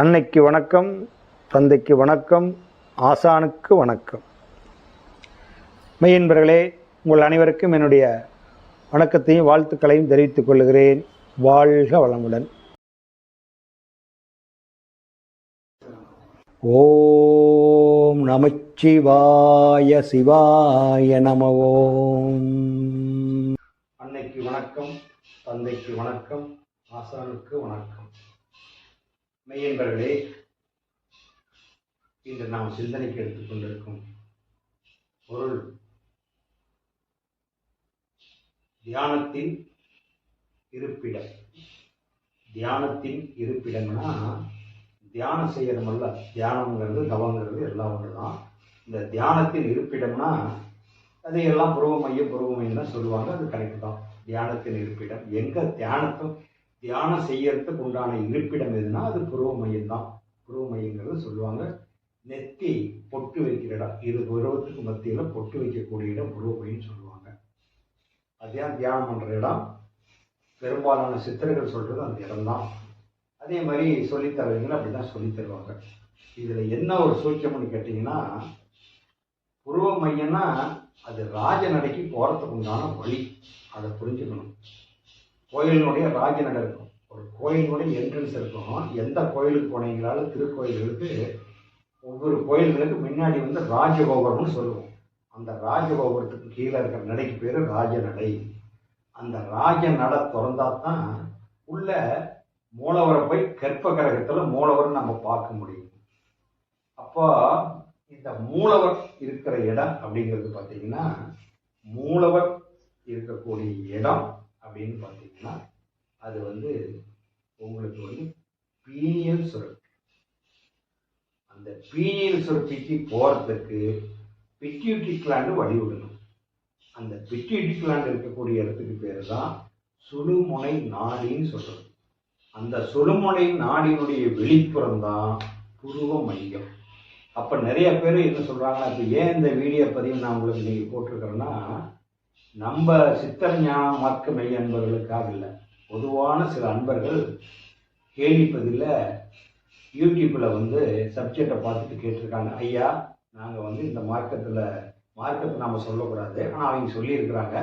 அன்னைக்கு வணக்கம் தந்தைக்கு வணக்கம் ஆசானுக்கு வணக்கம். மெய்யன்பர்களே உங்கள் அனைவருக்கும் என்னுடைய வணக்கத்தையும் வாழ்த்துக்களையும் தெரிவித்துக் கொள்கிறேன். வாழ்க வளமுடன். ஓம் நமச்சிவாய சிவாய நம ஓம் அன்னைக்கு வணக்கம் தந்தைக்கு வணக்கம் ஆசானுக்கு வணக்கம். மெய்யன்பர்களே இன்று நாம் சிந்தனைக்கு எடுத்துக்கொண்டிருக்கும் பொருள் தியானத்தின் இருப்பிடம். தியானத்தின் இருப்பிடம்னா தியானம் செய்யறமல்ல தியானம்ங்கிறது தவங்கிறது எல்லாம் ஒன்று தான் இந்த தியானத்தின் இருப்பிடம்னா அதையெல்லாம் புருவ மையம் புருவ மையம் தான் சொல்லுவாங்க அது கரெக்ட் தான். தியானத்தின் இருப்பிடம். எங்கே தியானத்தும் தியானம் செய்யறதுக்கு உண்டான இருப்பிடம் எதுனா அது புருவ மையம் தான் புருவ மையங்கிறது சொல்லுவாங்க. நெத்தி பொட்டு வைக்கிற இடம் இரு புருவத்துக்கு மத்தியில் பொட்டு வைக்கக்கூடிய இடம் புருவ மையம்னு சொல்லுவாங்க. அதுதான் தியானம் பண்ணுற இடம். பெரும்பாலான சித்தர்கள் சொல்கிறது அந்த இடம்தான். அதே மாதிரி சொல்லித் தருவீங்களா? அப்படி தான் சொல்லித் தருவாங்க. இதில் என்ன ஒரு சூட்சம்னு கேட்டிங்கன்னா புருவ மையம்னா அது ராஜநடைக்கு போகிறதுக்கு உண்டான வழி. அதை புரிஞ்சுக்கணும். கோயிலினுடைய ராஜநடை இருக்கும். ஒரு கோயிலினுடைய என்ட்ரன்ஸ் இருக்கும். எந்த கோயிலுக்கு போனீங்களாலும் திருக்கோயில்களுக்கு ஒவ்வொரு கோயில்களுக்கு முன்னாடி வந்து ராஜகோபுரம்னு சொல்லுவோம். அந்த ராஜகோபுரத்துக்கு கீழே இருக்கிற நடைக்கு பேர் ராஜநடை அந்த ராஜ நடை திறந்தா தான் உள்ள மூலவரை போய் கற்ப கிரகத்தில் மூலவரை நம்ம பார்க்க முடியும். அப்போ இந்த மூலவர் இருக்கிற இடம் அப்படிங்கிறது பார்த்தீங்கன்னா மூலவர் இருக்கக்கூடிய இடம் அப்படின்னு பார்த்தீங்கன்னா அது வந்து உங்களுக்கு வந்து பீனியல் சுரப்பி அந்த பீனியல் சுரப்பிக்கு போகிறதுக்கு பிட்யூட்டி கிளாண்டு வழிவிடணும். அந்த பிட்யூட்டி கிளாண்ட் இருக்கக்கூடிய இடத்துக்கு பேர் தான் சுழுமுனை நாடின்னு சொல்கிறது அந்த சுழுமுனை நாடினுடைய வெளிப்புறம் தான் புருவ மையம். அப்போ நிறைய பேர் என்ன சொல்கிறாங்கன்னா இப்போ ஏன் இந்த வீடியோ பதிவு நான் உங்களுக்கு நீங்கள் போட்டிருக்கிறேன்னா நம்ம சித்தர் ஞான மார்க்க மெய் அன்பர்களுக்காக இல்லை. பொதுவான சில அன்பர்கள் கேள்விப்பதில் யூடியூப்பில் வந்து சப்ஜெக்டை பார்த்துட்டு கேட்டிருக்காங்க. ஐயா நாங்கள் வந்து இந்த மார்க்கத்தில் மார்க்கத்தை நாம் சொல்லக்கூடாது. ஆனால் அவங்க சொல்லியிருக்கிறாங்க.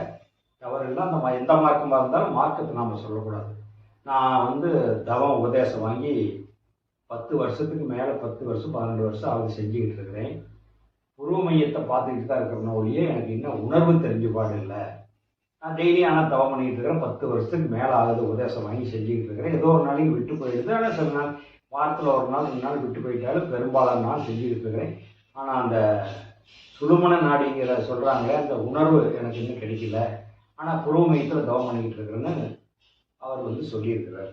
தவறில்லை. அந்த எந்த மார்க்கமாக இருந்தாலும் மார்க்கத்தை நாம் சொல்லக்கூடாது. நான் வந்து தவம் உபதேசம் வாங்கி பத்து வருஷத்துக்கு மேலே பத்து வருஷம் பன்னெண்டு வருஷம் அவங்க செஞ்சுக்கிட்டு இருக்கிறேன். உருவ மையத்தை பார்த்துக்கிட்டு தான் இருக்கிறன ஒழிய எனக்கு இன்னும் உணர்வு தெரிஞ்ச பாடு இல்லை நான் டெய்லி ஆனால் தவம் பண்ணிக்கிட்டு இருக்கிறேன். பத்து வருஷத்துக்கு மேலே ஆகுது உபதேசம் வாங்கி செஞ்சுக்கிட்டு இருக்கிறேன். ஏதோ ஒரு நாளைக்கு விட்டு போயிடுது. ஆனால் சில நாள் வாரத்தில் ஒரு நாள் ரெண்டு நாள் விட்டு போயிட்டாலும் பெரும்பாலான நாள் செஞ்சுக்கிட்டு இருக்கிறேன். ஆனால் அந்த சுழுமண நாடிங்கிற சொல்கிறாங்க அந்த உணர்வு எனக்கு இன்னும் கிடைக்கல. ஆனால் புருவ மையத்தில் தவம் பண்ணிக்கிட்டு இருக்கிறேன்னு அவர் வந்து சொல்லியிருக்கிறார்.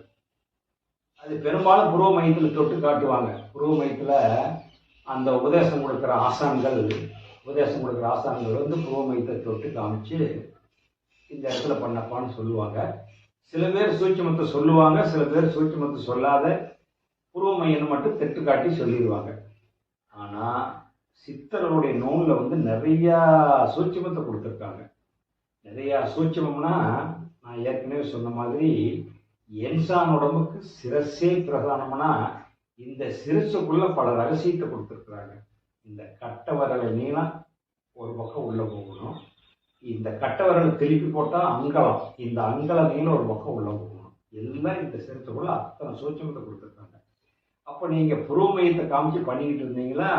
அது பெரும்பாலும் புருவ மையத்தில் தொட்டு காட்டுவாங்க. புருவ மையத்தில் அந்த உபதேசம் கொடுக்குற ஆசான்கள் உபதேசம் கொடுக்குற ஆசான்கள் வந்து புவமைத்தை தொட்டு காமிச்சு இந்த இடத்துல பண்ணப்பான்னு சொல்லுவாங்க. சில பேர் சூட்சமத்தை சொல்லுவாங்க சில பேர் சூட்சமத்தை சொல்லாத புருவ மட்டும் தெட்டு காட்டி சொல்லிடுவாங்க. ஆனால் சித்தர்களுடைய நூலில் வந்து நிறையா சூட்சமத்தை கொடுத்துருக்காங்க. நிறையா சூட்சமம்னா நான் ஏற்கனவே சொன்ன மாதிரி என்சான் உடம்புக்கு சிரசே பிரதானம்னா இந்த சிறுசுக்குள்ள பல ரகசியத்தை கொடுத்துருக்குறாங்க. இந்த கட்டை நீளம் ஒரு பக்கம் உள்ள போகணும். இந்த கட்டவரலை திருப்பி போட்டால் அங்கலம். இந்த அங்கல நீளம் ஒரு பக்கம் உள்ள போகணும். எல்லாம் இந்த சிறுத்துக்குள்ள அத்தனை சூட்சமத்தை கொடுத்துருக்காங்க. அப்போ நீங்கள் புரோமயத்தை காமிச்சு பண்ணிக்கிட்டு இருந்தீங்களா?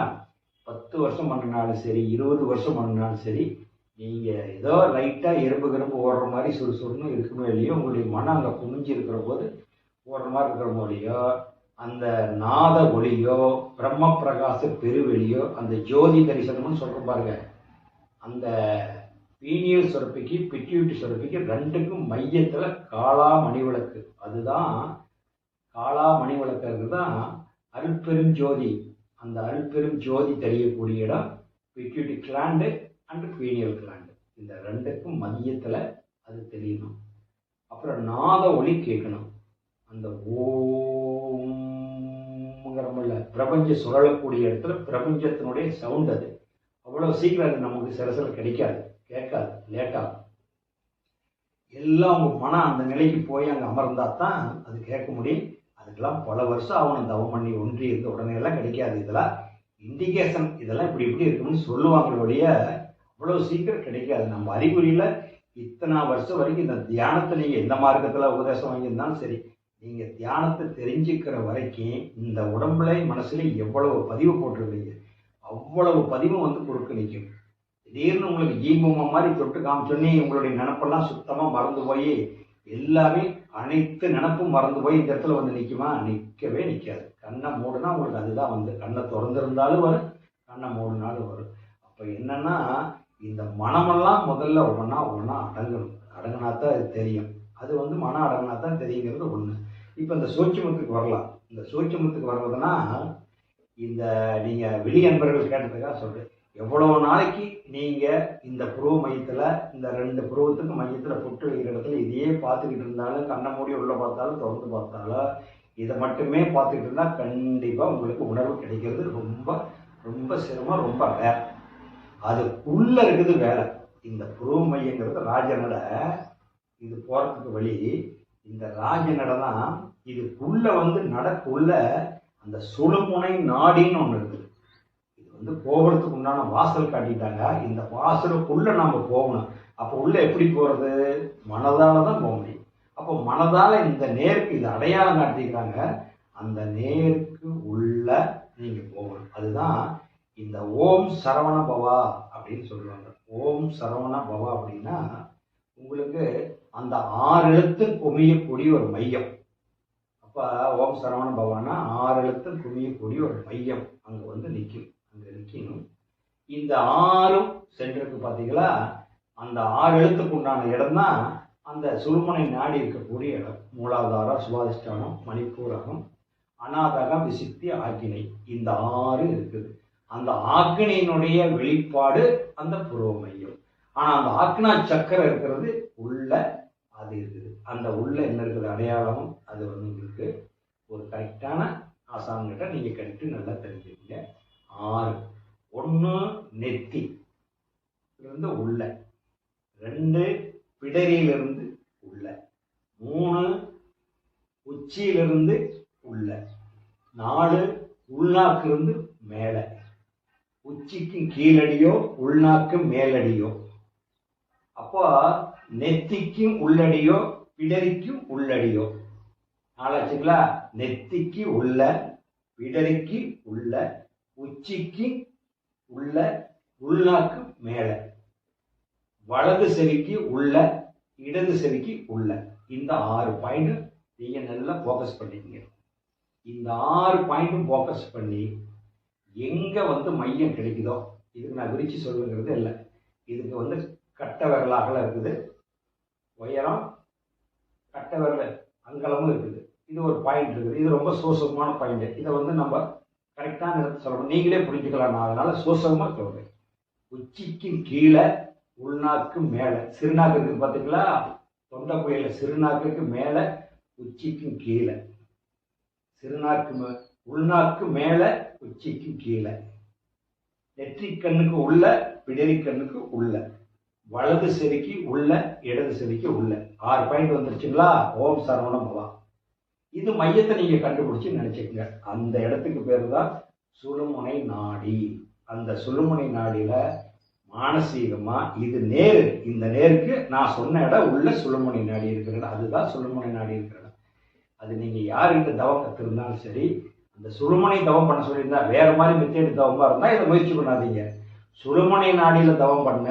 பத்து வருஷம் பண்ணினாலும் சரி இருபது வருஷம் பண்ணினாலும் சரி நீங்கள் ஏதோ லைட்டாக எறும்பு கிரும்பு ஓடுற மாதிரி சுறுசுறுன்னு இருக்குமே இல்லையோ உங்களுடைய மனம் அங்கே குமிஞ்சு இருக்கிற போது ஓடுற மாதிரி இருக்கிற மாதிரியோ அந்த நாத ஒளியோ பிரம்ம பிரகாச பெருவெளியோ அந்த ஜோதி தரிசனம்னு சொல்ற பாருங்க. அந்த பீனியல் சுரப்பிக்கு பிட்யூட்டி சுரப்பிக்கு ரெண்டுக்கும் மையத்தில் காளா மணிவிளக்கு. அதுதான் காளா மணிவிளக்குறது தான் அருட்பெருஞ்சோதி அந்த அருட்பெரும் ஜோதி தெரியக்கூடிய இடம் pituitary gland and pineal gland. இந்த ரெண்டுக்கும் மையத்தில் அது தெரியணும். அப்புறம் நாத ஒளி கேட்கணும். அந்த ஓம் ஓம்ங்கிறமில்ல பிரபஞ்சம் சுழலக்கூடிய இடத்துல பிரபஞ்சத்தினுடைய சவுண்ட் அது. அவ்வளோ சீக்கிரம் அது நமக்கு சில சில கிடைக்காது கேட்காது லேட்டாகும். எல்லாம் உங்கள் மனம் அந்த நிலைக்கு போய் அங்கே அமர்ந்தா தான் அது கேட்க முடியும். அதுக்கெல்லாம் பல வருஷம் அவனை தவம் பண்ணி ஒன்றி இருந்த உடனே எல்லாம் கிடைக்காது இதெல்லாம். இண்டிகேஷன் இதெல்லாம் இப்படி இப்படி இருக்குன்னு சொல்லுவாங்களே ஒழிய அவ்வளோ சீக்கிரம் கிடைக்காது. நம்ம அறிகுறியில் இத்தனை வருஷம் வரைக்கும் இந்த தியானத்தை நீங்கள் எந்த மார்க்கத்தில் உபதேசம் வாங்கியிருந்தாலும் சரி நீங்கள் தியானத்தை தெரிஞ்சுக்கிற வரைக்கும் இந்த உடம்புல மனசுல எவ்வளவு பதிவு போட்டிருக்கீங்க? அவ்வளவு பதிவும் வந்து கொடுக்க நிற்கும் திடீர்னு உங்களுக்கு ஜீபூமம் மாதிரி தொட்டு காமிச்சோன்னே உங்களுடைய நினப்பெல்லாம் சுத்தமாக மறந்து போய் எல்லாமே அனைத்து நினப்பும் மறந்து போய் இந்த இடத்துல வந்து நிற்குமா நிற்கவே நிற்காது கண்ணை மூடுனா உங்களுக்கு அதுதான் வந்து கண்ணை திறந்திருந்தாலும் வரும் கண்ணை மூடினாலும் வரும். அப்போ என்னன்னா இந்த மனமெல்லாம் முதல்ல ஒவ்வொன்றா ஒவ்வொன்றா அடங்கணும். அடங்கினா தான் அது தெரியும். அது வந்து மனம் அடங்கினா தான் தெரியுங்கிறது ஒன்று இப்போ இந்த சூட்சமத்துக்கு வரலாம். இந்த சூட்சமத்துக்கு வர்றதுன்னா இந்த நீங்கள் வெளி அன்பர்கள் கேட்டதுக்காக சொல்கிறேன் எவ்வளோ நாளைக்கு நீங்கள் இந்த புருவ மையத்தில் இந்த ரெண்டு புருவத்துக்கு மையத்தில் பொட்டு வைக்கிற இடத்துல இதையே பார்த்துக்கிட்டு இருந்தாலும் கண்ணை மூடி உள்ளே பார்த்தாலும் திறந்து பார்த்தாலும் இதை மட்டுமே பார்த்துக்கிட்டு இருந்தால் கண்டிப்பாக உங்களுக்கு உணர்வு கிடைக்கிறது ரொம்ப ரொம்ப சிரமம் ரொம்ப வேலை. அது உள்ள இருக்குது வேலை. இந்த புருவ மையங்கிறது ராஜநடை இது போகிறதுக்கு வழி. இந்த ராஜநடை தான் இதுக்குள்ள வந்து நடக்குள்ள அந்த சுழுமுனை நாடின்னு ஒன்று இருக்குது. இது வந்து போகிறதுக்கு உண்டான வாசல் காட்டிட்டாங்க. இந்த வாசலுக்குள்ள நம்ம போகணும். அப்போ உள்ள எப்படி போகிறது மனதால தான் போக முடியும். அப்போ மனதால இந்த நேருக்கு இது அடையாளம் காட்டிக்கிறாங்க அந்த நேருக்கு உள்ள நீங்க போகணும். அதுதான் இந்த ஓம் சரவண பவா அப்படின்னு சொல்லுவாங்க. ஓம் சரவண பவா அப்படின்னா உங்களுக்கு அந்த ஆறு எழுத்து குமியக்கூடிய ஒரு மையம். அப்போ ஓம் சரவண பவானா ஆறு எழுத்து குமியக்கூடிய ஒரு மையம் அங்கே வந்து நிற்கும் அங்கே நிற்கணும் இந்த ஆறும் சென்றிருக்கு பார்த்தீங்களா அந்த ஆறு எழுத்துக்கு உண்டான இடம் தான் அந்த சுருமனை நாடி இருக்கக்கூடிய இடம். மூலாதாரம் சுவாதிஷ்டானம் மணிப்பூரகம் அநாதகம் விசித்தி ஆக்கினை. இந்த ஆறு இருக்குது. அந்த ஆக்கினையினுடைய வெளிப்பாடு அந்த புருவ மையம் ஆனால் அந்த ஆக்னா சக்கரம் இருக்கிறது உள்ள அது இருக்குது. அந்த உள்ள என்ன இருக்குது? அடையாளமும் அது வந்து உங்களுக்கு ஒரு கரெக்டான ஆசான்கிட்ட நீங்க கரெக்டு நல்லா தெரிஞ்சுக்கீங்க. ஆறு. ஒன்று நெத்தி. இருந்து உள்ள. ரெண்டு பிடரியிலிருந்து உள்ள. மூணு உச்சியிலிருந்து உள்ள. நாலு உள்நாக்கிலிருந்து மேலே. உச்சிக்கும் கீழடியோ உள்நாக்கும் மேலடியோ. அப்போ நெத்திக்கும் உள்ளடியோ பிடரிக்கும் உள்ளடியோ. நாளாச்சுங்களா நெத்திக்கு உள்ள பிடரிக்கு உள்ள உச்சிக்கு உள்ள உள்நாக்கு மேல. வலது செவிக்கு உள்ள இடது செவிக்கு உள்ள. இந்த ஆறு பாயிண்ட் நீங்க நல்லா ஃபோக்கஸ் பண்ணிக்கங்க. இந்த ஆறு பாயிண்ட்டும் ஃபோக்கஸ் பண்ணி எங்க வந்து மையம் கிடைக்குதோ இதுக்கு நான் விரிச்சு சொல்லுங்கிறது இல்லை. இதுக்கு வந்து கட்ட விரல் இருக்குது. உயரம் கட்ட அங்கலமும் இருக்குது. இது ஒரு பாயிண்ட் இருக்குது. இது ரொம்ப சோசகமான பாயிண்ட் இதை வந்து நம்ம கரெக்டான இடத்துல சொல்லணும். நீங்களே புரிஞ்சுக்கலாம். நான் அதனால சோசகமாக சொல்றேன். உச்சிக்கு கீழே உள்நாக்கு மேலே. சிறுநாக்கு இருக்குது பார்த்தீங்களா தொண்டை கோயிலில் சிறுநாக்குக்கு மேலே உச்சிக்கும் கீழே. சிறுநாக்கு மே- உள்நாக்கு மேலே உச்சிக்கும் கீழே. நெற்றி கண்ணுக்கு உள்ள பிடரி கண்ணுக்கு உள்ள. வலது செருக்கி உள்ள இடது செருக்கி உள்ள. ஆறு பாயிண்ட் வந்துருச்சுங்களா? ஓம் சரவண பவா. இது மையத்தை நீங்க கண்டுபிடிச்சு நினைச்சுக்கங்க. அந்த இடத்துக்கு பேர் தான் சுழுமுனை நாடி. அந்த சுழுமுனை நாடியில மானசீகமா இது நேரு இந்த நேருக்கு நான் சொன்ன இடம் உள்ள சுழுமுனை நாடி இருக்கிற இடம் அதுதான் சுழுமுனை நாடி இருக்கிற இடம் அது நீங்க யாருக்கிட்ட தவம் கத்திருந்தாலும் சரி அந்த சுழுமுனை தவம் பண்ண சொல்லியிருந்தா வேற மாதிரி மெத்தேடு தவமா இருந்தா இதை முயற்சி பண்ணாதீங்க. சுழுமுனை நாடியில தவம் பண்ண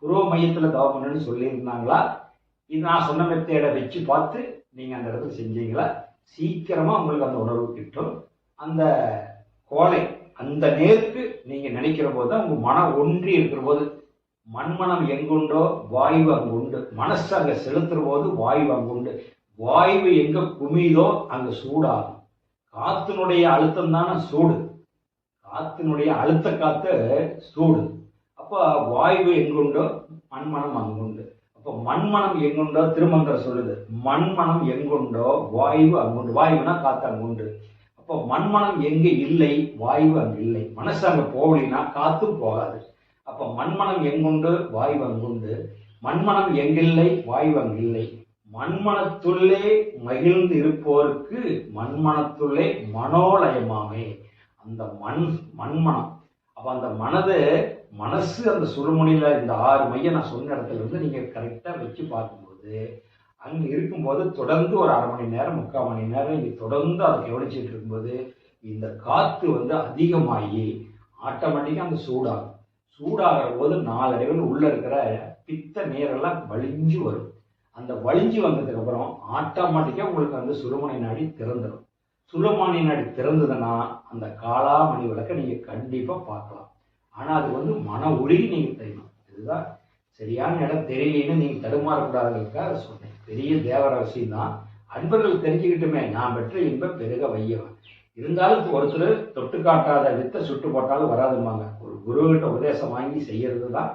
புருவ மையத்துல தவம் பண்ணுன்னு சொல்லியிருந்தாங்களா? இது நான் சொன்ன மெத்தேடை வச்சு பார்த்து நீங்கள் அந்த இடத்துல செஞ்சீங்களா? சீக்கிரமாக உங்களுக்கு அந்த உணர்வு கிட்டும். அந்த கோலை அந்த நேருக்கு நீங்கள் நினைக்கிற போது தான் உங்கள் மனம் ஒன்றி இருக்கிற போது மண்மனம் எங்குண்டோ வாயு அங்கு உண்டு. மனசு அங்கே செலுத்துற போது வாயு அங்கு உண்டு. வாயு எங்கே குமியுதோ அங்கே சூடாகும். காத்தினுடைய அழுத்தம் தானே சூடு. காத்தினுடைய அழுத்த காத்து சூடு. அப்போ வாயு எங்குண்டோ மண்மனம் அங்குண்டு அப்போ மண்மனம் எங்குண்டோ? திருமந்திரம் சொல்லுது. மண்மனம் எங்குண்டோ? வாயு அங்குண்டு. வாயுனா காத்து அங்குண்டு. அப்போ மண்மனம் எங்க இல்லை? வாயு அங்கு இல்லை. மனசு அங்க போகலினா காத்து போகாது. அப்போ மண்மனம் எங்குண்டு? வாயு அங்குண்டு. மண்மனம் எங்கில்லை? வாயு அங்கு இல்லை. மண்மனத்துள்ளே மகிழ்ந்து இருப்போருக்கு மண்மனத்துள்ளே மனோலயமாமே. அந்த மண் மண்மனம். அப்ப அந்த மனது மனசு அந்த சுடுமொழியில இந்த ஆறு மையம் நான் சொன்ன இடத்துல இருந்து நீங்கள் கரெக்டாக வச்சு பார்க்கும்போது அங்கே இருக்கும்போது தொடர்ந்து ஒரு அரை மணி நேரம் முக்கால் மணி நேரம் நீங்கள் தொடர்ந்து அதை கவனிச்சுட்டு இருக்கும்போது இந்த காற்று வந்து அதிகமாகி ஆட்டோமேட்டிக்காக அந்த சூடாகும். சூடாகிற போது நாலடைவில் உள்ள இருக்கிற பித்த நீரெல்லாம் வலிஞ்சு வரும். அந்த வலிஞ்சு வந்ததுக்கப்புறம் ஆட்டோமேட்டிக்காக உங்களுக்கு அந்த சுடுமணி நாடி திறந்துடும் சுடுமணி நாடி திறந்ததுன்னா அந்த காலாமணி விளக்கை நீங்கள் கண்டிப்பாக பார்க்கலாம். ஆனா அது வந்து மன உருகி நீங்க தெரியணும் இதுதான் சரியான இடம் தெரியலன்னு நீங்க தடுமாறக்கூடாதுக்காக சொன்னேன். பெரிய தேவர விஷயம்தான் தான் அன்பர்கள் தெரிஞ்சுக்கிட்டுமே நான் பெற்ற இன்ப பெருக வையவன். இருந்தாலும் ஒருத்தர் தொட்டு காட்டாத வித்தை சுட்டு போட்டாலும் வராதுமாங்க ஒரு குருகிட்ட உபதேசம் வாங்கி செய்யறது தான்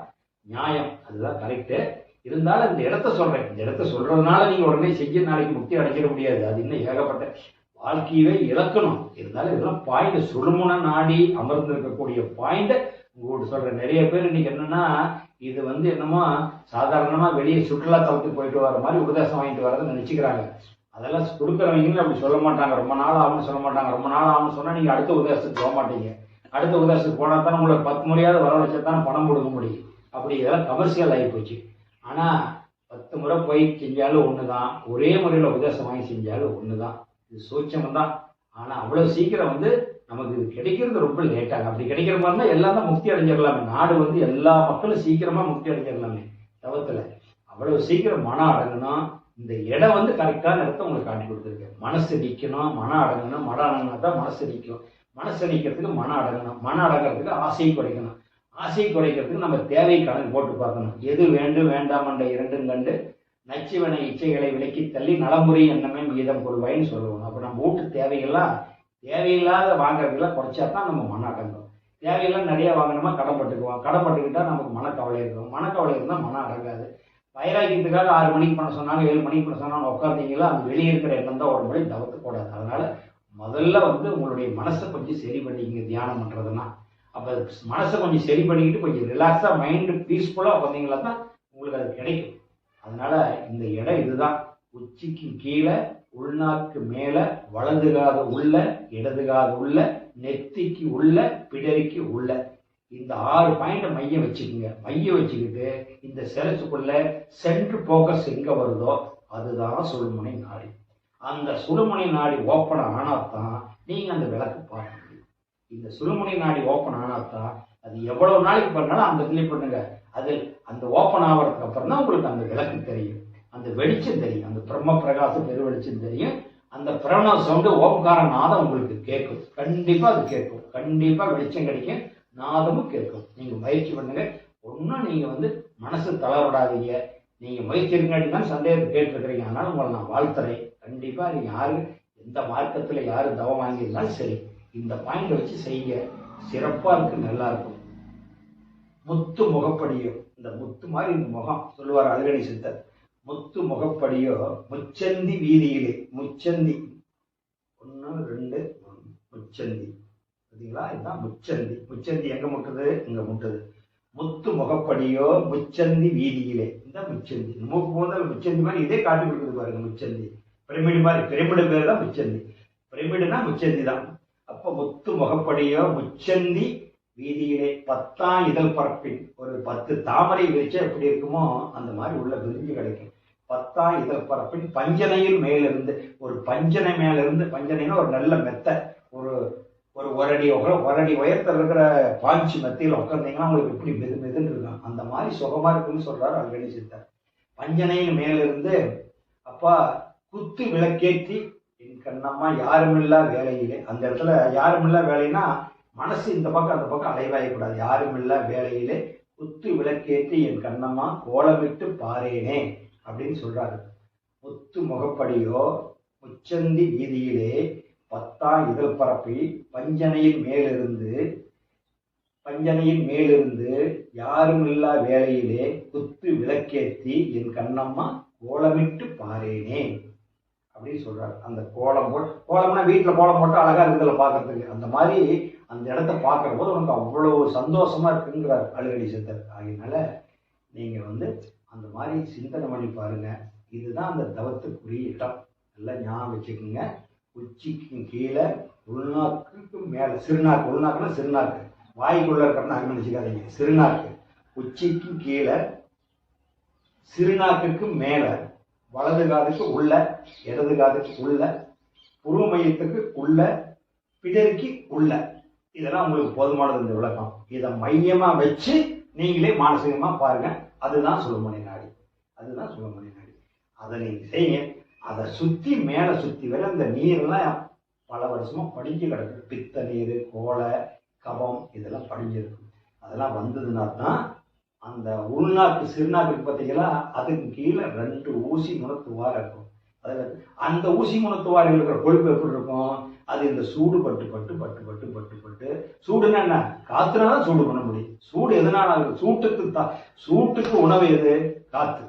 நியாயம். அதுதான் கரெக்டு இருந்தாலும் இந்த இடத்த சொல்றேன். இந்த இடத்த சொல்றதுனால நீங்க உடனே செஞ்சு நாளைக்கு முக்தி அடைச்சிட முடியாது. அது இன்னும் ஏகப்பட்ட வாழ்க்கையவே இழக்கணும். இருந்தாலும் இதெல்லாம் பாயிண்ட் சுடுமுன நாடி அமர்ந்திருக்கக்கூடிய பாயிண்ட உங்கள்கிட்ட சொல்றேன். நிறைய பேர் இன்னைக்கு என்னன்னா இது வந்து என்னமோ சாதாரணமா வெளியே சுற்றுலா தலத்துக்கு போயிட்டு வர மாதிரி உபதேசம் வாங்கிட்டு வரதை நினைச்சுக்கிறாங்க. அதெல்லாம் கொடுக்குறவங்களும் அப்படி சொல்ல மாட்டாங்க. ரொம்ப நாள் ஆகும்னு சொல்ல மாட்டாங்க. ரொம்ப நாள் ஆகும்னு சொன்னா நீங்க அடுத்த உபதேசத்துக்கு போக மாட்டீங்க. அடுத்த உபதேசத்துக்கு போனா தானே உங்களுக்கு பத்து முறையாவது வரவழைச்சா பணம் கொடுக்க முடியும். அப்படி இதெல்லாம் கமர்ஷியல் ஆகி போச்சு. ஆனா பத்து முறை போய் செஞ்சாலும் ஒண்ணுதான். ஒரே முறையில் உபதேசம் வாங்கி செஞ்சாலும் ஒண்ணுதான். இது சூட்சம் தான் ஆனா அவ்வளவு சீக்கிரம் வந்து நமக்கு இது கிடைக்கிறது ரொம்ப லேட்டாக அப்படி கிடைக்கிற மாதிரி இருந்தா எல்லாம் தான் முக்தி அடைஞ்சிடலாமே. நாடு வந்து எல்லா மக்களும் சீக்கிரமா முக்தி அடைஞ்சிடலாமே. தவத்துல. அவ்வளவு சீக்கிரம் மனம் அடங்கணும் இந்த இடம் வந்து கரெக்டான இடத்த உங்களுக்கு காட்டி கொடுத்துருக்கேன். மனசு நிற்கணும் மனம் அடங்கணும். மனம் அடங்கினா தான் மனசு நிற்கும் மனசு நிற்கிறதுக்கு மனம் அடங்கணும். மனம் அடங்கிறதுக்கு ஆசையை குறைக்கணும். ஆசையை குறைக்கிறதுக்கு நம்ம தேவை கணக்கு போட்டு பார்க்கணும். எது வேண்டும் வேண்டாம் என்ற இரண்டும் கண்டு நச்சுவன இச்சைகளை விலக்கி தள்ளி நலமுறை எண்ணமே மீதம் கொள்வாயின்னு சொல்லுவோம். அப்போ நம்ம வீட்டு தேவைகள்லாம் தேவையில்லாத வாங்குறதுல குறைச்சா தான் நம்ம மன அடங்கும். தேவையெல்லாம் நிறைய வாங்கினோமா கடப்பட்டுக்குவோம் கடன்பட்டுக்கிட்டா நமக்கு மனக்கவலை இருக்கும். மனக்கவலை இருந்தால் மனம் அடங்காது. வைராக்கியத்துக்காக ஆறு மணிக்கு பண்ண சொன்னாங்க ஏழு மணிக்கு பண்ண சொன்னாங்க உட்காந்தீங்களா அந்த வெளியே இருக்கிற எண்ணம் தான் ஒரு மணி தவிர்த்து அதனால் அதனால முதல்ல வந்து உங்களுடைய மனசை கொஞ்சம் சரி பண்ணிக்கங்க தியானம் பண்ணுறதுனா அப்போ மனசை கொஞ்சம் சரி பண்ணிக்கிட்டு கொஞ்சம் ரிலாக்ஸாக மைண்டு பீஸ்ஃபுல்லாக வந்தீங்களா தான் உங்களுக்கு அது கிடைக்கும். அதனால இந்த இடம் இதுதான். உச்சிக்கு கீழே உள்நாக்கு மேல வலது காது உள்ள இடது காது உள்ள நெத்திக்கு உள்ள பிடரிக்கு உள்ள. இந்த ஆறு பாயிண்ட மையம் வச்சுக்கோங்க. மையம் வச்சுக்கிட்டு இந்த சிரசுக்குள்ள சென்ட்ரு போக்கஸ் எங்க வருதோ அதுதான் சுழுமுனை நாடி. அந்த சுழுமுனை நாடி ஓப்பன் ஆனாதான் நீங்க அந்த விளக்கு பார்க்க முடியும். இந்த சுழுமுனை நாடி ஓப்பன் ஆனாதான் அது எவ்வளவு நாளைக்கு பண்ணாலும் அந்த இதுலேயே பண்ணுங்க. அது அந்த ஓப்பன் ஆகிறதுக்கு அப்புறம் தான் உங்களுக்கு அந்த விளக்கு தெரியும். அந்த வெளிச்சம் தெரியும். அந்த பிரம்ம பிரகாச பெரு வெளிச்சம் தெரியும். அந்த பிரணவ சவுண்டு ஓம்கார நாதம் உங்களுக்கு கேட்கும். கண்டிப்பாக அது கேட்கும். கண்டிப்பாக வெளிச்சம் கிடைக்கும். நாதமும் கேட்கும். நீங்கள் முயற்சி பண்ணுங்க. ஒன்றும் நீங்கள் வந்து மனசு தளரவிடாதீங்க. நீங்கள் முயற்சி இருக்காட்டி தான் சந்தேகத்தை கேட்டுருக்கிறீங்க. அதனால் உங்களை நான் வாழ்த்துறேன். கண்டிப்பாக நீங்கள் யாரு எந்த மார்க்கத்தில் யார் தவம் வாங்கியிருந்தாலும் சரி இந்த பாயிண்ட் வச்சு செய்யுங்க. சிறப்பாக இருக்கு நல்லா இருக்கும். முத்து முகப்படியும். இந்த முத்து மாதிரி இந்த முகம் சொல்லுவார் அழகணி சித்தர். முத்து முகப்படியோ முச்சந்தி வீதியிலே முச்சந்தி. ஒன்று ரெண்டு முச்சந்தி. பார்த்தீங்களா? இதுதான் முச்சந்தி. முச்சந்தி எங்க முட்டுது? இங்க முட்டுது. முத்து முகப்படியோ முச்சந்தி வீதியிலே. இந்த முச்சந்தி. மூக்கு போது முச்சந்தி மாதிரி இதே காட்டி கொடுக்குது பாருங்க முச்சந்தி. பிரமிடு மாதிரி பிரமிடு பேர் தான் முச்சந்தி. பிரமிடுனா முச்சந்தி தான். அப்ப முத்து முகப்படியோ முச்சந்தி வீதியிலே. பத்தாம் இதழ் பரப்பின் ஒரு பத்து தாமரை விரிச்சா எப்படி இருக்குமோ அந்த மாதிரி உள்ள விரிஞ்சு கிடைக்கும். பத்தாய் இதழ் பஞ்சனையில் மேலிருந்து ஒரு பஞ்சனை மேலிருந்து பஞ்சனைன்னா ஒரு நல்ல மெத்த. ஒரு ஒரு ஒரு அடி ஒரடி ஒரு அடி உயரத்தில் இருக்கிற பாஞ்சு மத்தியில் உட்காந்தீங்கன்னா உங்களுக்கு எப்படி மெது மெதுன்னு இருக்கும். அந்த மாதிரி சுகமா இருக்குன்னு சொல்றாரு அல்கணி சித்தர். பஞ்சனையில் மேலிருந்து அப்பா குத்து விளக்கேற்றி என் கண்ணம்மா யாருமில்லா வேலையிலே. அந்த இடத்துல யாருமில்லா வேலைன்னா மனசு இந்த பக்கம் அந்த பக்கம் அலைவாயக்கூடாது யாருமில்லா வேலையிலே குத்து விளக்கேற்றி என் கண்ணம்மா கோலமிட்டு பாரேனே. அப்படின்னு சொல்றாரு. முத்து முகப்படியோ முச்சந்தி வீதியிலே பத்தாம் இதழ் பரப்பி பஞ்சனையின் மேலிருந்து பஞ்சனையின் மேலிருந்து யாருமில்லா வேலையிலே குத்து விளக்கேத்தி என் கண்ணம்மா கோலமிட்டு பாரேனே அப்படின்னு சொல்றாரு. அந்த கோலம் போட்டு கோலம்னா வீட்டில் கோலம் போட்டு அழகா இருக்குதுல பார்க்கறதுக்கு அந்த மாதிரி அந்த இடத்த பார்க்குற போது உனக்கு அவ்வளவு சந்தோஷமா இருக்குங்கிறார் அழுகடி சித்தர். அதனால நீங்க வந்து அந்த மாதிரி சிந்தனை பண்ணி பாருங்க. இதுதான் அந்த தவத்துக்குரிய இடம். எல்லாம் ஞாபகம் வச்சுக்கோங்க. உச்சிக்கும் கீழே உள்நாக்குக்கு மேலே. சிறுநாக்கு உள்நாக்குன்னா சிறுநாக்கு. வாய்க்குள்ள இருக்கிறனா நாக்கு நினச்சிக்காதீங்க சிறுநாக்கு. உச்சிக்கும் கீழே சிறுநாக்குக்கு மேலே. வலது காதுக்கு உள்ள இடது காதுக்கு உள்ள புருவ மையத்துக்கு உள்ள பிடரிக்கு உள்ள. இதெல்லாம் உங்களுக்கு போதுமானது இந்த விளக்கம். இதை மையமாக வச்சு நீங்களே மானசீகமாக பாருங்கள் அதுதான் சுழுமணி நாடி. அதுதான் சுழுமணி நாடி. அதை நீங்க செய்யுங்க அதை சுற்றி மேலே சுற்றி வர அந்த நீர்லாம் பல வருஷமாக படிஞ்சு கிடக்கு. பித்த நீர் கோலை கபம் இதெல்லாம் படிஞ்சிருக்கும் அதெல்லாம் வந்ததுனா தான் அந்த உள்நாட்டு சிறுநாட்டுக்கு பார்த்தீங்களா அதுக்கு கீழே ரெண்டு ஊசி முனத்துவார் இருக்கும். அந்த ஊசி முனத்துவாரிகள் இருக்கிற கொழுப்பு எப்படி இருக்கும்? அது இந்த சூடு பட்டு பட்டு பட்டு பட்டு பட்டு பட்டு. சூடுன்னா என்ன? காத்துனா தான் சூடு பண்ண முடியும். சூடு எதனால? சூட்டுக்கு தான் சூட்டுக்கு உணவு எது? காத்து.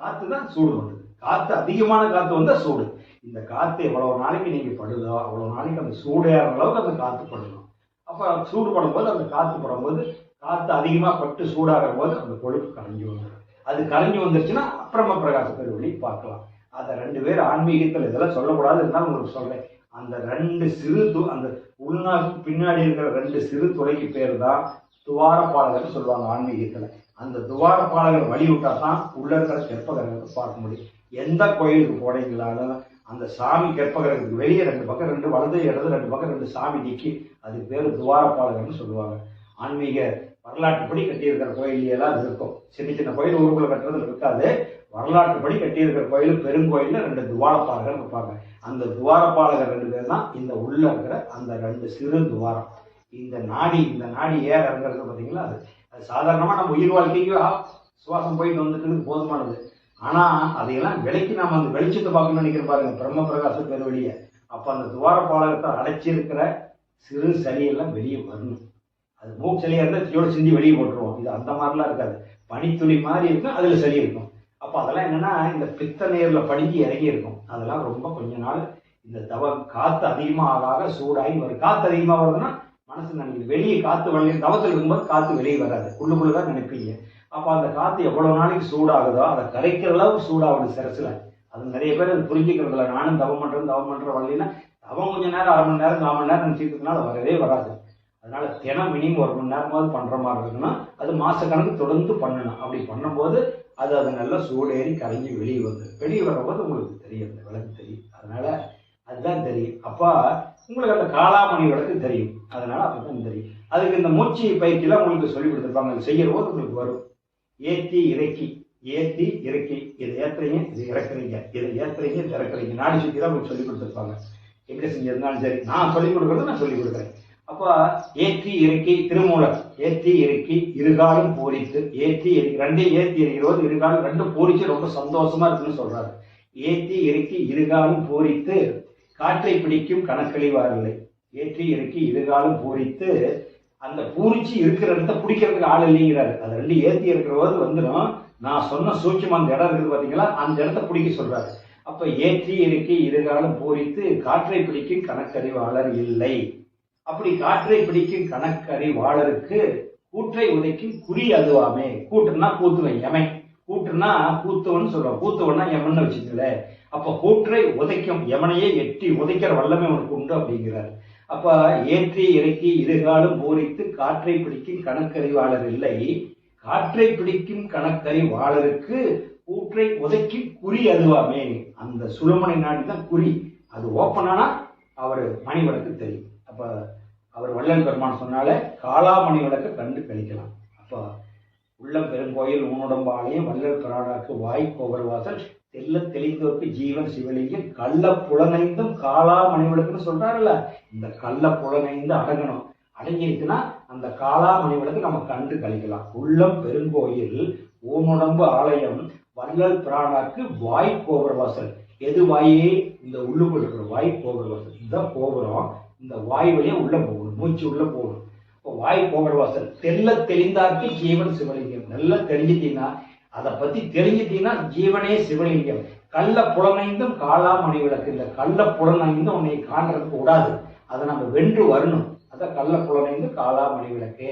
காத்து தான் சூடு பண்ணுது காத்து அதிகமான காத்து வந்தா சூடு. இந்த காத்து எவ்வளவு நாளைக்கு நீங்க படுதோ அவ்வளவு நாளைக்கு அந்த சூடு அளவுக்கு அந்த காத்து படணும். அப்ப சூடு படும்போது அந்த காத்து படும்போது காத்து அதிகமா பட்டு சூடாகிற போது அந்த கொழுப்பு கலைஞ்சு வந்துடும் அது கலைஞ்சு வந்துருச்சுன்னா அப்புறமா பிரகாச பெருவழி பார்க்கலாம். அதை ரெண்டு பேர் ஆன்மீகத்தில் இதெல்லாம் சொல்லக்கூடாது இருந்தாலும் உங்களுக்கு சொல்றேன். அந்த ரெண்டு சிறு து அந்த உள்நாட்டுக்கு பின்னாடி இருக்கிற ரெண்டு சிறு துறைக்கு பேர் தான் துவாரப்பாளர்கள் சொல்லுவாங்க ஆன்மீகத்தில். அந்த துவாரப்பாளர்கள் வழி தான் உள்ள இருக்கிற கற்பகிரகத்தை பார்க்க முடியும். எந்த கோயிலுக்கு போனீங்களாலும் அந்த சாமி கற்பகிரகத்துக்கு வெளியே ரெண்டு பக்கம் ரெண்டு வலது இடது ரெண்டு பக்கம் ரெண்டு சாமி நிற்கி அதுக்கு பேர் துவாரப்பாளர்கள்னு சொல்லுவாங்க. ஆன்மீக வரலாற்றுப்படி கட்டியிருக்கிற கோயில் எல்லாம் இருக்கும். சின்ன சின்ன கோயில் ஊருக்குள்ள கட்டுறது இருக்காது. வரலாற்றுப்படி கட்டியிருக்கிற கோயில் பெருங்கோயில்ல ரெண்டு துவாரப்பாளர்கள் இருப்பாங்க அந்த துவாரப்பாளர்கள் ரெண்டு பேர் தான் இந்த உள்ள இருக்கிற அந்த ரெண்டு சிறு துவாரம். இந்த நாடி இந்த நாடி ஏர் இறங்குறது பார்த்தீங்களா அது அது சாதாரணமாக நம்ம உயிர் வாழ்க்கைக்கு சுவாசம் போயிட்டு வந்துட்டு போதுமானது. ஆனால் அதையெல்லாம் விலைக்கு நம்ம அந்த வெளிச்சத்தை பார்க்கணும்னு நினைக்கிற பாருங்க பிரம்ம பிரகாச பெருவெளிய அப்போ அந்த துவாரப்பாளகத்தை அடைச்சிருக்கிற சிறு சளியெல்லாம் வெளியே வரணும். அது மூக்கு சளியா இருந்தால் இதோட சிந்தி வெளியே போட்டுருவோம். இது அந்த மாதிரிலாம் இருக்காது. பனித்துளி மாதிரி இருக்கும் அதில் சளி இருக்கும். அப்போ அதெல்லாம் என்னன்னா இந்த பித்த நேர்ல படிஞ்சு இறங்கி இருக்கும். அதெல்லாம் ரொம்ப கொஞ்ச நாள் இந்த தவ காத்து அதிகமாக ஆக சூடாகி வரும் காத்து அதிகமாக வருதுன்னா மனசு நினைக்குது வெளியே காத்து வெளியே தவத்தில் இருக்கும்போது காத்து வெளியே வராது. உள்ளுக்குள்ள தான் நினைப்பீங்க அப்போ அந்த காத்து எவ்வளவு நாளைக்கு சூடாகுதோ அதை கரைக்கிற அளவு சூடாகுது சிரசுல. அது நிறைய பேர் அது புரிஞ்சுக்கிறதுல நானும் தவம் பண்றேன் தவம் பண்ற வழின்னா தவம் கொஞ்ச நேரம் அரை மணி நேரம் நாலு மணி நேரம் நினைச்சிருக்கிறதுனால வரவே வராது. அதனால தினம் மினிமம் ஒரு மணி நேரமாவது பண்ற மாதிரி இருக்குன்னா அது மாசக்கணக்கு தொடர்ந்து பண்ணணும். அப்படி பண்ணும்போது அது அது நல்லா சூடேறி கலைஞ்சி வெளியே வந்து வெளியே வரும்போது உங்களுக்கு தெரியும் அந்த விளக்கு தெரியும். அதனால அதுதான் தெரியும். அப்பா உங்களுக்கு அந்த காளாமணி விளக்கு தெரியும். அதனால அப்படிதான் தெரியும். அதுக்கு இந்த மூச்சு பயிற்சியெல்லாம் உங்களுக்கு சொல்லி கொடுத்துருப்பாங்க. அது செய்கிற போது உங்களுக்கு வரும். ஏத்தி இறக்கி. ஏத்தி இறக்கி. இதை ஏத்துறீங்க இது இறக்குறீங்க. இதை ஏத்துறீங்க இது இறக்குறீங்க. நாடி சுற்றி தான் உங்களுக்கு சொல்லி கொடுத்துருப்பாங்க. எங்கே செஞ்சிருந்தாலும் சரி. நான் சொல்லிக் கொடுக்குறது நான் சொல்லி கொடுக்குறேன். அப்ப ஏற்றி இறக்கி திருமூலர். ஏற்றி இறக்கி இருகாலும் பூரித்து. ஏற்றி இறக்கி ரெண்டையும் ஏற்றி இருக்கிறது இருகாலும் ரெண்டும் பூரிச்சு ரொம்ப சந்தோஷமா இருக்குன்னு சொல்றாரு. ஏற்றி இறக்கி இருகாலும் பூரித்து. காற்றை பிடிக்கும் கணக்கழிவாரில்லை ஏற்றி இறக்கி இருகாலும் பூரித்து. அந்த பூரிச்சு இருக்கிற இடத்த பிடிக்கிறதுக்கு ஆள் இல்லைங்கிறாரு. அது ரெண்டு ஏற்றி இருக்கிற போது வந்துடும் நான் சொன்ன சூட்சம் அந்த இடம் இருக்குது பாத்தீங்களா? அந்த இடத்த பிடிக்க சொல்றாரு. அப்ப ஏற்றி இறக்கி இருகாலும் பூரித்து. காற்றை பிடிக்கும் கணக்கறிவாளர் இல்லை. அப்படி காற்றை பிடிக்கும் கணக்கறிவாளருக்கு கூற்றை உதைக்கும் குறி அதுவாமே கூற்றுனா கூத்துவன் எமை. கூற்றுனா கூத்துவன் சொல்லுவான். கூத்துவன்னா எமன்னு வச்சுக்கல அப்ப கூற்றை உதைக்கும் எமனையே எட்டி உதைக்கிற வல்லமை உனக்கு உண்டு அப்படிங்கிறார். அப்ப ஏற்றி இறக்கி இருகாலும் போரித்து காற்றை பிடிக்கும் கணக்கறிவாளர் இல்லை. காற்றை பிடிக்கும் கணக்கறிவாளருக்கு கூற்றை உதைக்கும் குறி அதுவாமே அந்த சுழுமனை நாடி தான் குறி. அது ஓப்பனானா அவர் மணி தெரியும். அப்போ அவர் வள்ளல் பெருமான் சொன்னாலே காளாமணி விளக்கு கண்டு கழிக்கலாம். அப்போ உள்ளம் பெருங்கோயில் ஊனுடம்பாளையம் வள்ளல் பிராடாக்கு வாய் கோபர்வாசல் தெல்ல தெளிந்தோருக்கு ஜீவன் சிவலிங்கம் கள்ள புலனைந்தும் காளாமணி விளக்குன்னு சொல்றாருல்ல. இந்த கள்ள புலனைந்து அடங்கணும். அடங்கிருக்குன்னா அந்த காளா மணி விளக்கு நம்ம கண்டு கழிக்கலாம். உள்ளம் பெருங்கோயில் ஊனுடம்பு ஆலயம் வள்ளல் பிராணாக்கு வாய் கோபுர வாசல். எது வாயே? இந்த உள்ளுக்குள் இருக்கிற வாய் கோபுர வாசல். இதுதான் கோபுரம் இந்த வாய் வழியா உள்ள போகணும் மூச்சு உள்ள போகணும். இப்போ வாய் போகிற வாசல் தெல்ல தெளிந்தார்க்கு ஜீவன் சிவலிங்கம். நல்லா தெரிஞ்சிட்டீங்கன்னா அதை பத்தி தெரிஞ்சிட்டீங்கன்னா ஜீவனே சிவலிங்கம். கள்ள புலனைந்தும் காலா மணி விளக்கு. இந்த கள்ள புலனைந்தும் உன்னை காண்றதுக்கு கூடாது. அதை நம்ம வென்று வரணும். அதான் கள்ள புலனைந்து காலா மணி விளக்கு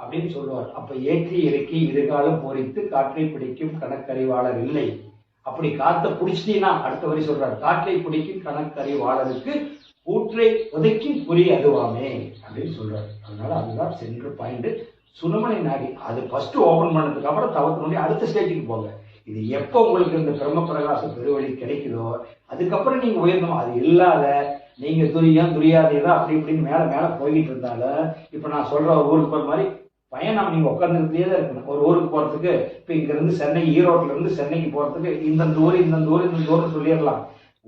அப்படின்னு சொல்லுவார். அப்ப ஏற்றி இறக்கி இருகாலம் பொறித்து காற்றை பிடிக்கும் கணக்கறிவாளர் இல்லை. அப்படி காத்த பிடிச்சிட்டீங்கன்னா அடுத்த வரி சொல்றார் காற்றை பிடிக்கும் கணக்கறிவாளருக்கு ஊற்றை ஒதுக்கி புரி அதுவாமே அப்படின்னு சொல்றாரு. அதனால அதுதான் சென்ற பாயிண்ட் சுனமனை நாடி அது ஃபர்ஸ்ட் ஓபன் பண்ணதுக்கு அப்புறம் தவத்தினுடைய அடுத்த ஸ்டேஜுக்கு போங்க. இது எப்போ உங்களுக்கு இந்த பிரம்ம பிரகாச பெருவழி கிடைக்குதோ அதுக்கப்புறம் நீங்க உயர்ந்தோம். அது இல்லாத நீங்க துரியம் துரியாதீதா அப்படி இப்படின்னு மேல மேல போய்கிட்டு இருந்தாலும் இப்ப நான் சொல்ற ஒரு ஊருக்கு போற மாதிரி பயணம் நீங்க உட்காந்துக்கிட்டே தான் இருக்கணும். ஒரு ஊருக்கு போறதுக்கு இப்ப இங்க இருந்து சென்னை ஈரோட்ல இருந்து சென்னைக்கு போறதுக்கு இந்தந்த ஊர் இந்தந்த ஊர் இந்த ஊர்னு சொல்லிடலாம்.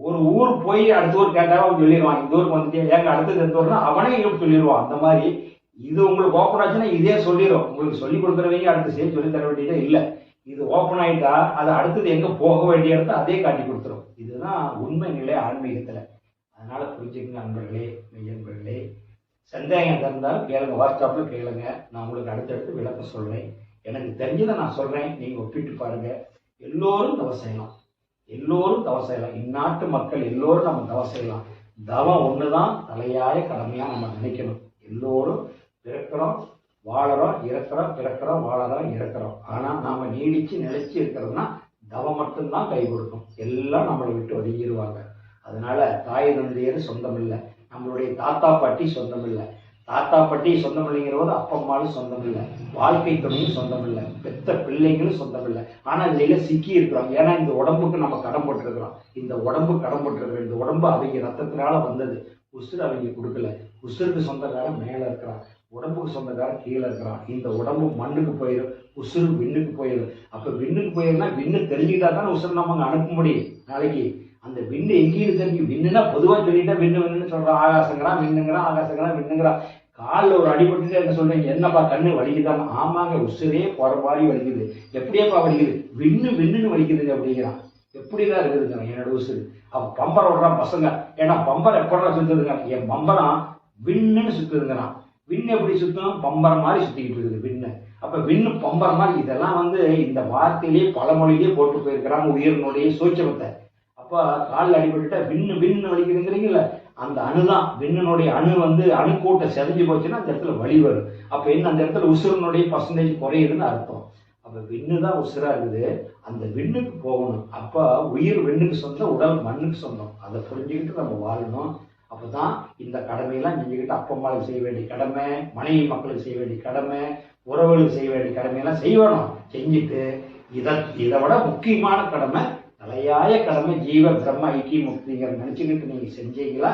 ஒரு ஊர் போய் அடுத்த ஊர் கேட்டாலும் அவன் சொல்லிடுவான். இந்த ஊருக்கு வந்துட்டே ஏங்க அடுத்தது எந்த ஊர்னா அவனே இங்க சொல்லிடுவான். அந்த மாதிரி இது உங்களுக்கு ஓப்பன் ஆச்சுன்னா இதே சொல்லிடும். உங்களுக்கு சொல்லி கொடுக்குறவங்க அடுத்து சேர்த்து சொல்லி தர வேண்டியதே இல்லை. இது ஓப்பன் ஆயிட்டா அது அடுத்தது எங்க போக வேண்டிய இடத்த அதே காட்டி கொடுத்துரும். இதுதான் உண்மை நிலை ஆன்மீகத்துல. அதனால புரிஞ்சுக்கங்க நண்பர்களே மெய்யன்பர்களே. சந்தேகம் இருந்தால் கேளுங்க. வாட்ஸ்அப்ல கேளுங்க. நான் உங்களுக்கு அடுத்தடுத்து விளக்கம் சொல்றேன். எனக்கு தெரிஞ்சதை நான் சொல்றேன். நீங்க ஒப்பிட்டு பாருங்க. எல்லோரும் விவசாயம் செய்யலாம். எல்லோரும் தவம் செய்யலாம். இந்நாட்டு மக்கள் எல்லோரும் நம்ம தவம் செய்யலாம். தவம் ஒண்ணுதான் தலையாய கடமையா நம்ம நினைக்கணும். எல்லோரும் பிறக்கிறோம் வாழறோம் இறக்குறோம் பிறக்கிறோம் வாழறோம் இறக்குறோம். ஆனா நாம நீடிச்சு நிலைச்சு இருக்கிறோம்னா தவம் மட்டும்தான் கை கொடுக்கும். எல்லாம் நம்மளை விட்டு ஒதுங்கிடுவாங்க அதனால தாய் தந்தையர் சொந்தம் இல்லை நம்மளுடைய தாத்தா பாட்டி சொந்தம் இல்லை தாத்தா பாட்டி சொந்தம் இல்லைங்கிறபோது அப்பம்மாலும் சொந்தம் இல்லை. வாழ்க்கை துணையும் சொந்தம் இல்லை. பெத்த பிள்ளைங்களும் சொந்தம் இல்லை. ஆனால் இதில் சிக்கி இருக்கிறோம் ஏன்னா இந்த உடம்புக்கு நம்ம கடன்பட்டுருக்கிறோம் இந்த உடம்பு கடன் போட்டிருக்கிறோம். இந்த உடம்பு அவங்க ரத்தத்தினால வந்தது. உசுறு அவங்க கொடுக்கல. உசுருக்கு சொந்தக்காரன் மேலே இருக்கிறான். உடம்புக்கு சொந்தக்காரன் கீழே இருக்கிறான். இந்த உடம்பு மண்ணுக்கு போயிடும் உசுறு விண்ணுக்கு போயிடும் அப்போ விண்ணுக்கு போயிருந்தா விண்ணு தெரிஞ்சுக்கிட்டா தானே உசுறு நம்ம அங்கே அனுப்ப முடியும். நாளைக்கு அந்த விண்ணு எங்கேயும் தெரிஞ்சு விண்ணுனா பொதுவாக சொல்லிட்டா விண்ணு விண்ணுன்னு சொல்கிறான் ஆகாசங்கிறான் விண்ணுங்கிறான் ஆகாசங்கிறான் விண்ணுங்கிறான். காலில் ஒரு அடிபட்டு என்ன சொல்றீங்க என்னப்பா கண்ணு வலிக்குதான் ஆமாங்க உசுரே போற மாதிரி வலிக்குது. எப்படியேப்பா வலிக்குது? விண்ணு விண்ணுன்னு வலிக்குதுங்க அப்படிங்கிறான். எப்படிதான் இருக்குதுங்க என்னோட உசுறு. அப்ப பம்பர் விடுறான் பசங்க. ஏன்னா பம்பர் எப்படா சுத்துதுங்க? என் பம்பரம் விண்ணுன்னு சுத்துதுங்கிறான். விண்ணு எப்படி சுத்தணும் பம்பரம் மாதிரி சுத்திக்கிட்டு இருக்குது விண்ணு. அப்ப விண்ணு பம்பரம் மாதிரி இதெல்லாம் வந்து இந்த வார்த்தையிலேயே பழமொழியிலேயே போட்டு போயிருக்கிறாங்க உயிரினுடைய சூட்சமத்தை அப்ப காலில் அடிபட்டுட்டா விண்ணு விண்ணு வலிக்குதுங்கிறீங்களா அந்த அணுதான். விண்ணனுடைய அணு வந்து அணுக்கூட்டம் செதஞ்சு போச்சுன்னா அந்த இடத்துல வழி வரும். அப்போ என்ன அந்த இடத்துல உசுரனுடைய பர்சன்டேஜ் குறையுதுன்னு அர்த்தம். அப்போ விண்ணு தான் உசுரா இருக்குது. அந்த விண்ணுக்கு போகணும். அப்போ உயிர் விண்ணுக்கு சொந்தம் உடல் மண்ணுக்கு சொந்தம். அதை புரிஞ்சுக்கிட்டு நம்ம வாழணும். அப்பதான் இந்த கடமையெல்லாம் செஞ்சுக்கிட்டு அப்பா அம்மாவுக்கு செய்ய வேண்டிய கடமை மனைவி மக்களுக்கு செய்ய வேண்டிய கடமை உறவுகளுக்கு செய்ய வேண்டிய கடமையெல்லாம் செய்யணும். செஞ்சுட்டு இதை இதை விட முக்கியமான கடமை தலையாய கடமை ஜீவ பிரம்ம ஐக்கிய முக்திங்கிற நினைச்சுக்கிட்டு நீங்க செஞ்சீங்களா?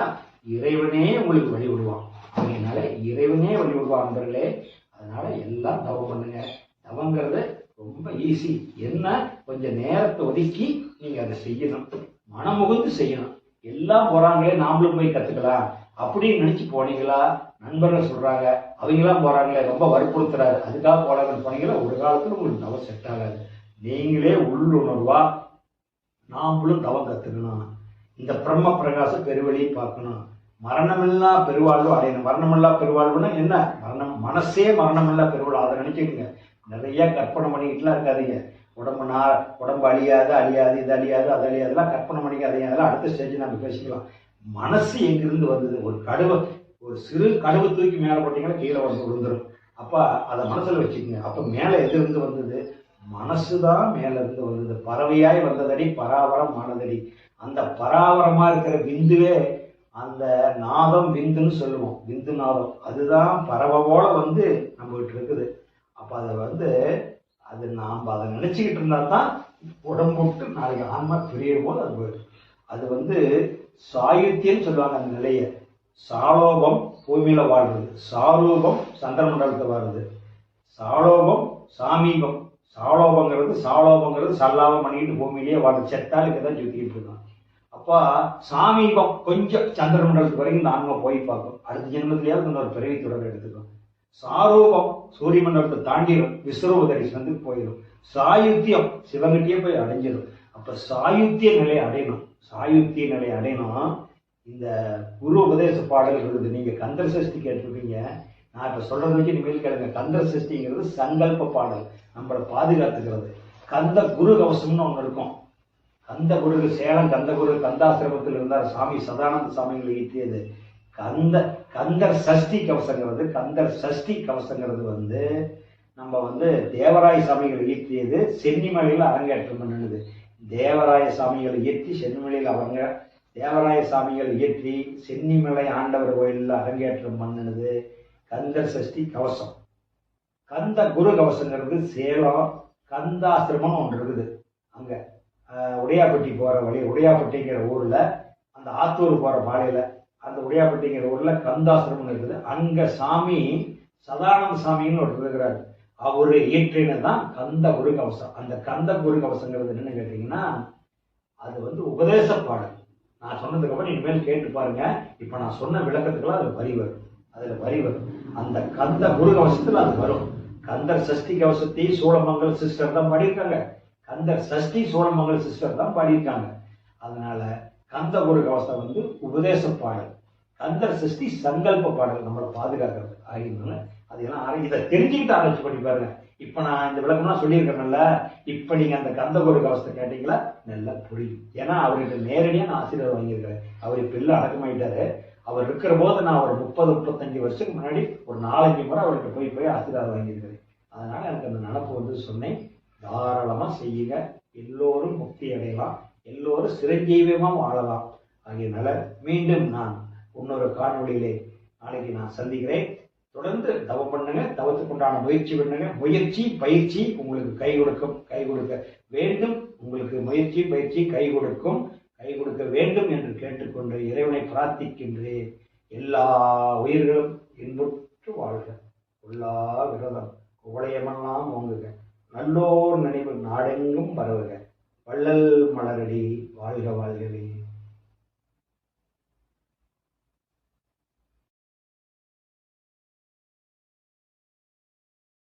இறைவனே உங்களுக்கு வழி விடுவான் அதனால இறைவனே வழிவிடுவான் நண்பர்களே. அதனால எல்லாம் தவம் பண்ணுங்க. தவங்கிறது ரொம்ப ஈஸி என்ன? கொஞ்சம் நேரத்தை ஒதுக்கி நீங்க அதை செய்யணும். மனமுகுந்து செய்யணும். எல்லாம் போறாங்களே நாமளும் போய் கத்துக்கலாம். அப்படின்னு நினைச்சு போனீங்களா? நண்பர்கள் சொல்றாங்க. அவங்களாம் போறாங்களே ரொம்ப வற்புறுத்துறாரு. அதுக்காக போறாங்கன்னு போனீங்களா ஒரு காலத்துல உங்களுக்கு தவம் செட் ஆகாது. நீங்களே உள்ளுணர்வா நாமளும் தவம் கத்துக்கணும். இந்த பிரம்ம பிரகாச பெருவழியை பார்க்கணும். மரணமில்லா பெருவாழ்வு அடையணும். மரணமில்லா பெருவாழ்வுனா என்ன? மரணம் மனசே மரணமில்லா பெருவாழ்வு. அதை நினைச்சுக்கோங்க. நிறைய கற்பனை பண்ணிக்கிட்டுலாம் இருக்காதீங்க. உடம்பு நா உடம்பு அழியாது அழியாது இது அழியாது அது அழியாதுலாம் கற்பனை பண்ணிக்காதீங்க. அதெல்லாம் அடுத்த ஸ்டேஜ் நம்ம பேசிக்கலாம். மனசு எங்கிருந்து வந்தது? ஒரு கடுவை ஒரு சிறு கடுவு தூக்கி மேலே போட்டிங்கன்னா கீழே வந்து விழுந்துடும் அப்போ அதை மனசில் வச்சுக்கோங்க. அப்போ மேலே எதிர்ந்து வந்தது? மனசுதான் மேல இருந்து வந்தது. பறவையாய் வந்ததடி பராவரம் ஆனதடி. அந்த பராவரமா இருக்கிற விந்துவே அந்த நாதம் விந்துன்னு சொல்லுவோம். விந்து நாதம். அதுதான் பறவை வந்து நம்மகிட்ட இருக்குது. அப்போ அதை வந்து அது நாம் அதை நினச்சிக்கிட்டு இருந்தால் தான் உடம்பு விட்டு நாளைக்கு ஆன்மா பிரியும் போது அது போயிடும். அது வந்து சாயுத்தியம் சொல்லுவாங்க அந்த நிலையை. சாலோபம் பூமியில் வாழ்றது. சாரூபம் சந்திரமண்டலத்தை வாழ்றது. சாலோபம் சாமீபம். சாலோபங்கிறது சாலோபங்கிறது சல்லாபம் பண்ணிக்கிட்டு பூமியிலேயே வாழ்றது செத்தாலுக்கு தான் சுத்திக்கிட்டு இருக்கான். அப்போ சாமீபம் கொஞ்சம் சந்திரமண்டலத்துக்கு வரைக்கும் இந்த ஆன்மா போய் பார்க்கும். அடுத்த ஜென்மத்திலேயாவது இன்னொரு பிறவி தொடர் எடுத்துக்கும். சாரூபம் சூரிய மண்டலத்தை தாண்டிடும். விஸ்வரூப தரிசனத்துக்கு போயிடும். சாயுத்தியம் சிவங்கிட்டே போய் அடைஞ்சிடும். அப்ப சாயுத்திய நிலை அடையணும். சாயுத்திய நிலை அடையணும். இந்த குரு உபதேச பாடல் இருக்குது. நீங்க கந்தர் சஷ்டி கேட்டிருப்பீங்க. நான் இப்ப சொல்றதை வச்சு இனிமேல் கேளுங்க. கந்தர் சஷ்டிங்கிறது சங்கல்ப பாடல். நம்மளை பாதுகாத்துக்கிறது. கந்த குரு கவசம்னு ஒன்று இருக்கும். கந்த குரு சேலம் கந்த குரு கந்தாசிரமத்தில் இருந்தார். சாமி சதானந்த சாமிகள் ஈட்டியது கந்த கந்தர் சஷ்டி கவசங்கிறது கந்தர் சஷ்டி கவசங்கிறது வந்து நம்ம வந்து தேவராய சாமிகள் ஈட்டியது சென்னிமலையில் அரங்கேற்றம் பண்ணுது தேவராய சாமிகள் இயற்றி சென்னிமலையில் அவங்க தேவராய சாமிகள் இயற்றி சென்னிமலை ஆண்டவர் கோயிலில் அரங்கேற்றம் பண்ணினது. கந்த சஷ்டி கவசம். கந்த குரு கவசங்கிறது சேலம் கந்தாசிரமம் ஒன்று இருக்குது. அங்கே உடையாப்பட்டி போகிற வழி உடையாப்பட்டிங்கிற ஊரில் அந்த ஆத்தூர் போகிற பாலையில் அந்த உடையாப்பட்டிங்கிற ஊரில் கந்தாசிரமம் இருக்குது. அங்கே சாமி சதானந்த சாமின்னு ஒருத்தர் இருக்கிறார். அவர் இயற்றினது தான் கந்த குரு கவசம். அந்த கந்த குரு கவசங்கிறது என்னன்னு கேட்டிங்கன்னா அது வந்து உபதேச பாடல். நான் சொன்னதுக்கப்புறம் இனிமேல் கேட்டு பாருங்க. இப்போ நான் சொன்ன விளக்கத்துக்கெல்லாம் அது வரி வரும். அதில் வரி வரும். அந்த கந்த குரு அது வரும். கந்தர் சஷ்டி கவசத்தை சோழமங்கல் சிஸ்டர் தான் பாடியிருக்காங்க. கந்தர் சஷ்டி சோழமங்கல் சிஸ்டர் தான் பாடியிருக்காங்க. அதனால கந்த குரு கவசம் வந்து உபதேச பாடல். கந்தர் சஷ்டி சங்கல்ப பாடல் நம்மளை பாதுகாக்கிறது. ஆகியனால அதையெல்லாம் இதை தெரிஞ்சுக்கிட்டு ஆராய்ச்சி பண்ணி பாருங்க. இப்ப நான் இந்த விளக்கம்லாம் சொல்லியிருக்கேன்ல. இப்ப நீங்க அந்த கந்த குரு கவசத்தை கேட்டீங்களா? நல்லா புரியும். ஏன்னா அவர்கிட்ட நேரடியாக நான் ஆசீர்வாதம் வாங்கியிருக்கிறேன். அவர் இப்ப இல்லை அடக்கமாயிட்டாரு அவர் இருக்கிற போது நான் ஒரு முப்பது முப்பத்தஞ்சு வருஷத்துக்கு முன்னாடி ஒரு நாலஞ்சு முறை அவர்கிட்ட போய் போய் ஆசீர்வாதம் வாங்கியிருக்கிறேன். அதனால எனக்கு அந்த நினப்பு வந்து சொன்னேன். தாராளமா செய்யுங்க. எல்லோரும் முக்தி அடையலாம். எல்லோரும் சிரஞ்சீவியமா வாழலாம். ஆகையினால மீண்டும் நான் இன்னொரு காணொளியிலே நாளைக்கு நான் சந்திக்கிறேன். தொடர்ந்து தவம் பண்ணுங்க. தவத்துக்கு உண்டான முயற்சி பண்ணுங்க. முயற்சி பயிற்சி உங்களுக்கு கை கொடுக்கும். கை கொடுக்க வேண்டும். உங்களுக்கு முயற்சி பயிற்சி கை கொடுக்கும். கை கொடுக்க வேண்டும் என்று கேட்டுக்கொண்டு இறைவனை பிரார்த்திக்கின்றேன். எல்லா உயிர்களும் இன்புற்று வாழ்க. உள்ளா விரதம் குவளையமெல்லாம் ஓங்குக. நல்லோர் நினைவு நாடெங்கும் பரவுக. வள்ளல் மலரடி வாழ்க வாழ்கவே.